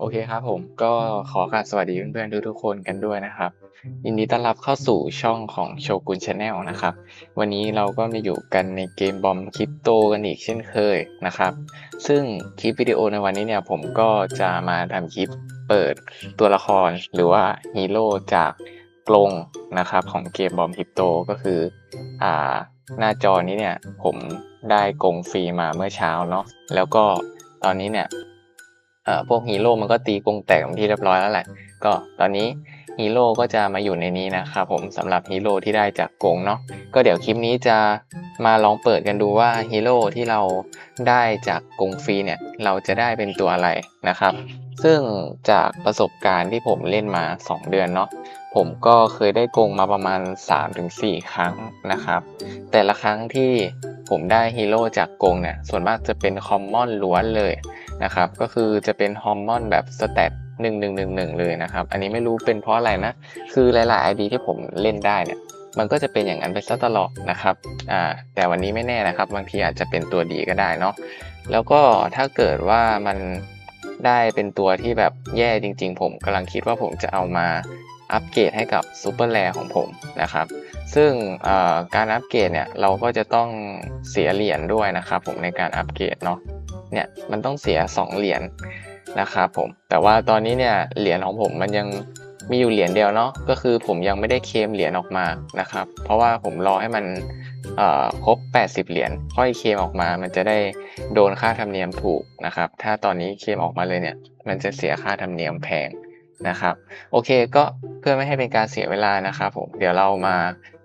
โอเคครับผมก็ขอกราบสวัสดีเพื่อนๆทุกๆคนกันด้วยนะครับ ยินดีต้อนรับเข้าสู่ช่องของโชกุนชาแนลนะครับ วันนี้เราก็มาอยู่กันในเกมบอมคริปโตกันอีกเช่นเคยนะครับ ซึ่งคลิปวิดีโอในวันนี้เนี่ยผมก็จะมาทำคลิปเปิดตัวละครหรือว่าฮีโร่จากกรงนะครับของเกมบอมคริปโตก็คืออ่าหน้าจอนี้เนี่ยผมได้กรงฟรีมาเมื่อเช้าเนาะแล้วก็ตอนนี้เนี่ย พวกฮีโร่มันก็ตีกรงแตกเป็นที่เรียบร้อยแล้วแหละ ก็ตอนนี้ฮีโร่ก็จะมาอยู่ในนี้นะครับผมสำหรับฮีโร่ที่ได้จากกรงเนาะก็เดี๋ยวคลิปนี้จะมาลองเปิดกันดูว่าฮีโร่ที่เราได้จากกรงฟรีเนี่ยเราจะได้เป็นตัวอะไรนะครับ ซึ่งจากประสบการณ์ที่ผมเล่นมา 2 เดือนเนาะผมก็เคยได้กรงมาประมาณ 3-4 ครั้งนะครับ แต่ละครั้งที่ผมได้ฮีโร่จากกรงเนี่ยส่วนมากจะเป็นคอมมอนล้วนเลย นะครับ ก็คือจะเป็นฮอร์โมนแบบสเตตหนึ่งหนึ่งหนึ่งหนึ่งเลยนะครับ อันนี้ไม่รู้เป็นเพราะอะไรนะ คือหลายๆ ID ที่ผมเล่นได้เนี่ย มันก็จะเป็นอย่างนั้นไปซะตลอดนะครับ อ่า แต่วันนี้ไม่แน่นะครับ บางทีอาจจะเป็นตัวดีก็ได้เนาะ แล้วก็ถ้าเกิดว่ามันได้เป็นตัวที่แบบแย่จริง ๆ ผมกำลังคิดว่าผมจะเอามาอัปเกรดให้กับซูเปอร์แรของผมนะครับ ซึ่งการอัปเกรดเนี่ยเราก็จะต้องเสียเหรียญด้วยนะครับ ผมในการอัปเกรดเนาะ เนี่ยมันต้องเสีย 2 เหรียญนะครับผม แต่ว่าตอนนี้เนี่ยเหรียญของผมมันยังมีอยู่เหรียญเดียวเนาะก็คือผมยังไม่ได้เคมเหรียญออกมานะครับ เพราะว่าผมรอให้มันเอ่อครบ 80 เหรียญค่อยเคมออกมา มันจะได้โดนค่าธรรมเนียมถูกนะครับ ถ้าตอนนี้เคมออกมาเลยเนี่ย มันจะเสียค่าธรรมเนียมแพงนะครับ โอเคก็เพื่อไม่ให้เป็นการเสียเวลานะครับผมเดี๋ยวเรามา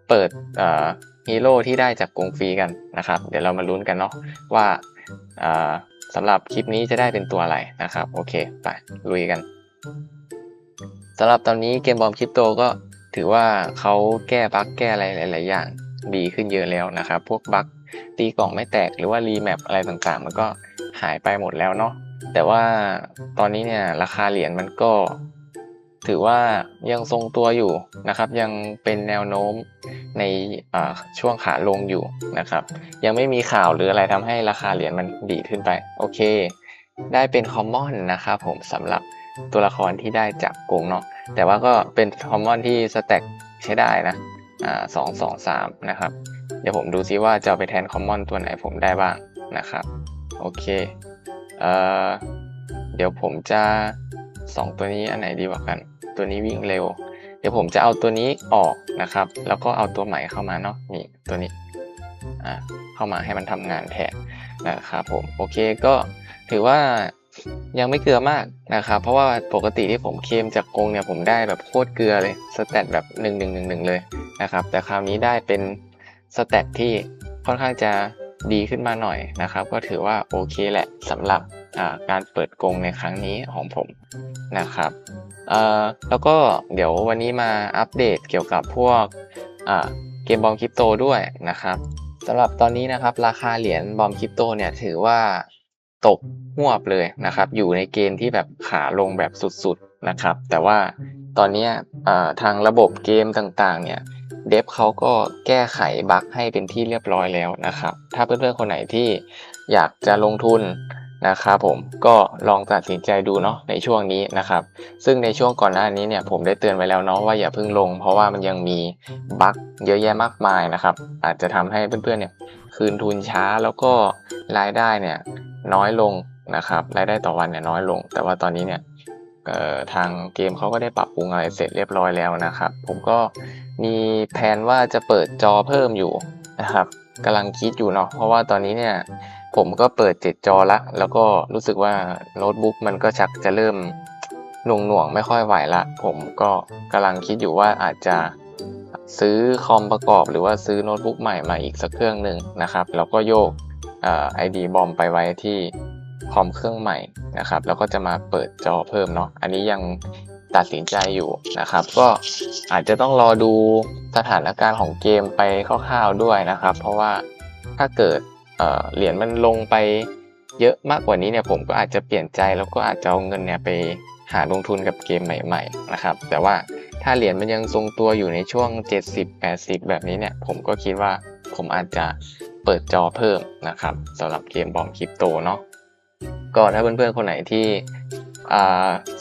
เปิดเอ่อฮีโร่ที่ได้จากกรงฟรีกันนะครับ เดี๋ยวเรามาลุ้นกันเนาะว่าเอ่อ สำหรับคลิปนี้จะได้เป็นตัวอะไรนะครับ โอเค ไป ลุยกันสำหรับตอนนี้เกมบอมคริปโตก็ถือว่าเขาแก้บั๊กแก้อะไรหลาย ๆ อย่างดีขึ้นเยอะแล้วนะครับ พวกบั๊กตีกล่องไม่แตกหรือว่ารีแมปอะไรต่าง ๆ มันก็หายไปหมดแล้วเนาะแต่ว่าตอนนี้เนี่ยราคาเหรียญมันก็ ถือว่ายังทรงตัวอยู่นะครับ ยังเป็นแนวโน้มในช่วงขาลงอยู่นะครับ ยังไม่มีข่าวหรืออะไรทำให้ราคาเหรียญมันดีขึ้นไป โอเค ได้เป็นคอมมอนนะครับผมสำหรับตัวละครที่ได้จากกงเนาะแต่ว่าก็เป็นคอมมอนที่สแต็กใช้ได้นะสองสองสามนะครับ เดี๋ยวผมดูซิว่าจะไปแทนคอมมอนตัวไหนผมได้บ้างนะครับ โอเคเอเดี๋ยวผมจะ สองตัวนี้อันไหนดีกว่ากัน ตัวนี้วิ่งเร็ว เดี๋ยวผมจะเอาตัวนี้ออกนะครับ แล้วก็เอาตัวใหม่เข้ามาเนาะนี่ตัวนี้อ่าเข้ามาให้มันทำงานแทนนะครับผมโอเคก็ถือว่ายังไม่เกลือมากนะครับ เพราะว่าปกติที่ผมเคมจากกรงเนี่ยผมได้แบบโคตรเกลือเลยสแตทแบบหนึ่งหนึ่งหนึ่งหนึ่งเลยนะครับแต่คราวนี้ได้เป็นสแตทที่ค่อนข้างจะดีขึ้นมาหน่อยนะครับ ก็ถือว่าโอเคแหละสำหรับ การเปิดกรงในครั้งนี้ของผมนะครับแล้วก็เดี๋ยววันนี้มาอัปเดตเกี่ยวกับพวกเกมบอมคริปโตด้วยนะครับสำหรับตอนนี้นะครับราคาเหรียญบอมคริปโตเนี่ยถือว่าตกหวบเลยนะครับ อยู่ในเกณฑ์ที่แบบขาลงแบบสุดๆนะครับ แต่ว่าตอนนี้ทางระบบเกมต่างๆ เนี่ยเดฟเขาก็แก้ไขบั๊กให้เป็นที่เรียบร้อยแล้วนะครับ ถ้าเพื่อนๆคนไหนที่อยากจะลงทุน นะครับผมก็ลองตัดสินใจดูเนาะในช่วงนี้นะครับ ซึ่งในช่วงก่อนหน้านี้เนี่ยผมได้เตือนไว้แล้วเนาะว่าอย่าเพิ่งลง เพราะว่ามันยังมีบั๊กเยอะแยะมากมายนะครับ อาจจะทำให้เพื่อนๆเนี่ยคืนทุนช้าแล้วก็รายได้เนี่ยน้อยลงนะครับรายได้ต่อวันเนี่ยน้อยลง แต่ว่าตอนนี้เนี่ยทางเกมเขาก็ได้ปรับปรุงอะไรเสร็จเรียบร้อยแล้วนะครับ ผมก็มีแผนว่าจะเปิดจอเพิ่มอยู่นะครับกำลังคิดอยู่เนาะเพราะว่าตอนนี้เนี่ย ผมก็เปิดเจ็ดจอละ แล้วก็รู้สึกว่าโน้ตบุ๊กมันก็ชักจะเริ่มหน่วงหน่วงๆไม่ค่อยไหวละ ผมก็กำลังคิดอยู่ว่าอาจจะซื้อคอมประกอบหรือว่าซื้อโน้ตบุ๊กใหม่มาอีกสักเครื่องหนึ่งนะครับ แล้วก็โยกไอดีบอมไปไว้ที่คอมเครื่องใหม่นะครับ แล้วก็จะมาเปิดจอเพิ่มเนาะอันนี้ยังตัดสินใจอยู่นะครับ ก็อาจจะต้องรอดูสถานการณ์ของเกมไปคร่าวๆด้วยนะครับ เพราะว่าถ้าเกิด เหรียญมันลงไปเยอะมากกว่านี้เนี่ยผมก็อาจจะเปลี่ยนใจแล้วก็อาจจะเอาเงินเนี่ยไปหาลงทุนกับเกมใหม่ๆนะครับ แต่ว่าถ้าเหรียญมันยังทรงตัวอยู่ในช่วง 70-80 แบบนี้เนี่ยผมก็คิดว่าผมอาจจะเปิดจอเพิ่มนะครับสำหรับเกมบอมคริปโตเนาะก็ถ้าเพื่อนๆคนไหนที่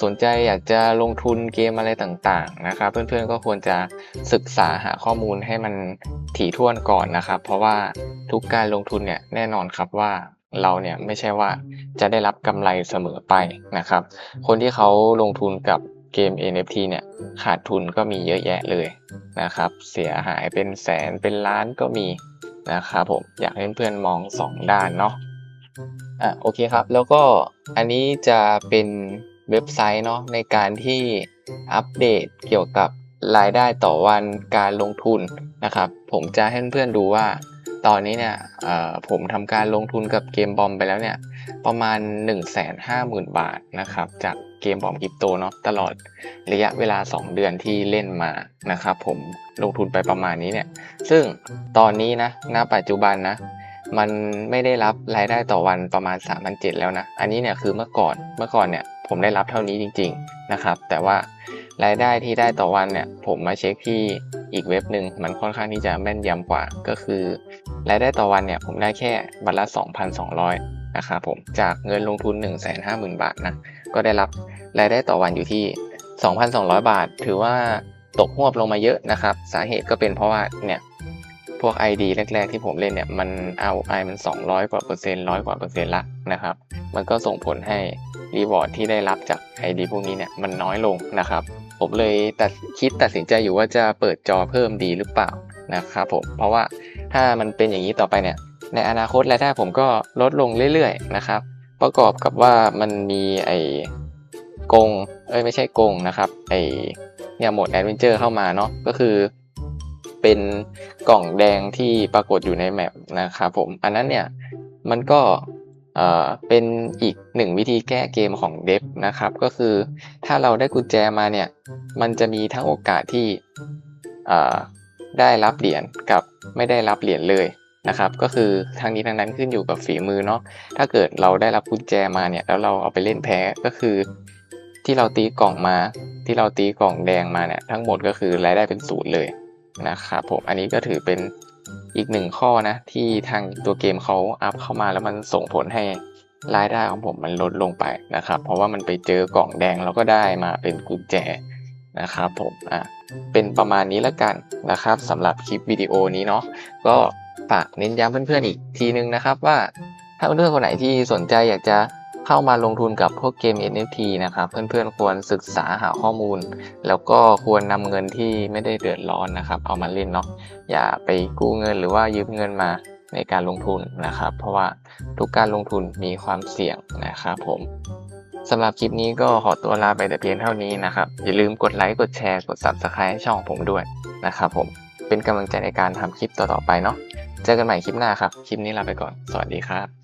สนใจอยากจะลงทุนเกมอะไรต่างๆนะครับ เพื่อนๆก็ควรจะศึกษาหาข้อมูลให้มันถี่ถ้วนก่อนนะครับ เพราะว่าทุกการลงทุนเนี่ยแน่นอนครับว่าเราเนี่ยไม่ใช่ว่าจะได้รับกำไรเสมอไปนะครับ คนที่เขาลงทุนกับเกม NFT เนี่ยขาดทุนก็มีเยอะแยะเลยนะครับ เสียหายเป็นแสนเป็นล้านก็มีนะครับผมอยากให้เพื่อนๆมองสองด้านเนาะ อะโอเคครับ แล้วก็อันนี้จะเป็นเว็บไซต์เนาะในการที่อัปเดตเกี่ยวกับรายได้ต่อวันการลงทุนนะครับ ผมจะให้เพื่อนๆดูว่า ตอนนี้เนี่ยผมทำการลงทุนกับเกมบอมไปแล้วเนี่ย ประมาณ 1 5 0 0 0 0 บาทนะครับ จากเกมบอมคริปโตเนาะตลอดระยะเวลา 2 เดือนที่เล่นมานะครับผมลงทุนไปประมาณนี้เนี่ย ซึ่งตอนนี้นะณปัจจุบันนะ มันไม่ได้รับรายได้ต่อวันประมาณ3,700แล้วนะ อันนี้เนี่ยคือเมื่อก่อนเมื่อก่อนเนี่ยผมได้รับเท่านี้จริง ๆนะครับ แต่ว่ารายได้ที่ได้ต่อวันเนี่ยผมมาเช็คที่อีกเว็บหนึ่งมันค่อนข้างที่จะแม่นยำกว่าก็คือ รายได้ต่อวันเนี่ยผมได้แค่วันละ 2,200นะครับผมจากเงินลงทุน 150,000 บาทนะก็ได้รับรายได้ต่อวันอยู่ที่ 2,200 บาท ถือว่าตกหวบลงมาเยอะนะครับ สาเหตุก็เป็นเพราะว่าเนี่ย พวก ID แรก ๆ ที่ผมเล่นเนี่ยมัน ROI มัน 200 กว่าเปอร์เซ็นต์ร้อยกว่าเปอร์เซ็นต์ละนะครับ มันก็ส่งผลให้รีวอร์ดที่ได้รับจาก ID พวกนี้เนี่ยมันน้อยลงนะครับ ผมเลยตัดคิดตัดสินใจอยู่ว่าจะเปิดจอเพิ่มดีหรือเปล่านะครับผมเพราะว่าถ้ามันเป็นอย่างนี้ต่อไปเนี่ยในอนาคตรายได้ผมก็ลดลงเรื่อยๆนะครับ ประกอบกับว่ามันมีไอ้กงเอ้ยไม่ใช่กงนะครับไอ้เนี่ยโหมดแอดเวนเจอร์เข้ามาเนาะก็คือ เป็นกล่องแดงที่ปรากฏอยู่ในแมปนะครับผม อันนั้นเนี่ยมันก็เเป็นอีกหนึ่งวิธีแก้เกมของเดฟนะครับ ก็คือถ้าเราได้กุญแจมาเนี่ย มันจะมีทั้งโอกาสที่ได้รับเหรียญกับไม่ได้รับเหรียญเลยนะครับ ก็คือทางนี้ทางนั้นขึ้นอยู่กับฝีมือเนาะถ้าเกิดเราได้รับกุญแจมาเนี่ยแล้วเราเอาไปเล่นแพ้ก็คือ ที่เราตีกล่องมา ที่เราตีกล่องแดงมาเนี่ยทั้งหมดก็คือรายได้เป็นศูนย์เลย นะครับผมอันนี้ก็ถือเป็นอีกหนึ่งข้อนะที่ทางตัวเกมเขาอัพเข้ามาแล้วมันส่งผลให้รายได้ของผมมันลดลงไปนะครับ เพราะว่ามันไปเจอกล่องแดงแล้วก็ได้มาเป็นกุญแจนะครับผมอะเป็นประมาณนี้แล้วกันนะครับสำหรับคลิปวิดีโอนี้เนาะก็ฝากเน้นย้ำเพื่อนๆอีกทีนึงนะครับว่าถ้าเพื่อนๆคนไหนที่สนใจอยากจะ เข้ามาลงทุนกับพวกเกม NFT นะครับ เพื่อนๆควรศึกษาหาข้อมูล แล้วก็ควรนำเงินที่ไม่ได้เดือดร้อนนะครับ เอามาเล่นเนาะอย่าไปกู้เงินหรือว่ายืมเงินมาในการลงทุนนะครับ เพราะว่าทุกการลงทุนมีความเสี่ยงนะครับผมสำหรับคลิปนี้ก็ขอตัวลาไปแต่เพียงเท่านี้นะครับ อย่าลืมกดไลค์กดแชร์กด Subscribe ให้ช่องผมด้วยนะครับผมเป็นกำลังใจในการทำคลิปต่อๆไปเนาะเจอกันใหม่คลิปหน้าครับ คลิปนี้ลาไปก่อน สวัสดีครับ